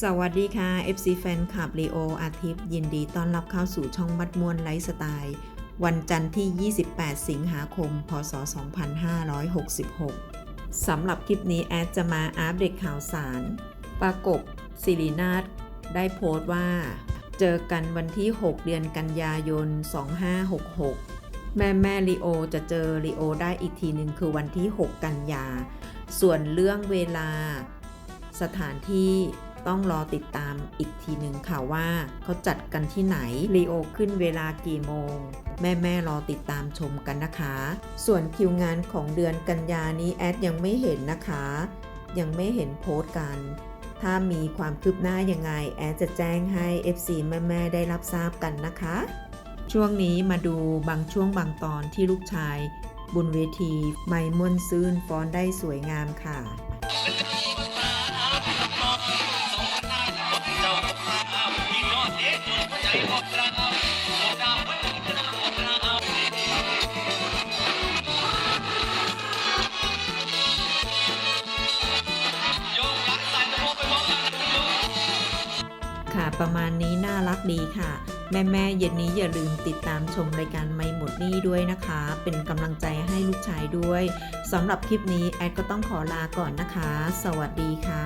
สวัสดีค่ะ FC แฟนคลับลีโออาทิตย์ ยินดีต้อนรับเข้าสู่ช่องมัดมวนไลฟ์สไตล์ วันจันทร์ที่ 28 สิงหาคม พศ 2566 สำหรับคลิปนี้แอดจะมาอัปเดตข่าวสาร ประกบสิรินาถได้โพสต์ว่า เจอกันวันที่ 6 เดือนกันยายน 2566 แม่แม่ลีโอจะเจอลีโอได้อีกทีหนึ่งคือวันที่ 6 กันยา ส่วนเรื่องเวลา สถานที่ ต้องรอติดตามอีกทีหนึ่งค่ะว่าเขาจัดกันที่ไหนลีโอขึ้นเวลากี่โมงแม่แม่ๆรอติดตามชมกันนะคะ ส่วนคิวงานของเดือนกันยานี้แอดยังไม่เห็นนะคะ ยังไม่เห็นโพสต์กัน ถ้ามีความคืบหน้ายังไง แอดจะแจ้งให้ FC แม่แม่ๆได้รับทราบกันนะคะ ช่วงนี้มาดูบางช่วงบางตอนที่ลูกชายบุญเวที ไม่ม่วนซื่นฟ้อนได้สวยงามค่ะ ค่ะ ประมาณนี้น่ารักดีค่ะ แม่แม่ๆเย็นนี้อย่าลืมติดตามชมรายการไม่หมดนี่ด้วยนะคะ เป็นกำลังใจให้ลูกชายด้วยสำหรับคลิปนี้แอดก็ต้องขอลาก่อนนะคะ สวัสดีค่ะ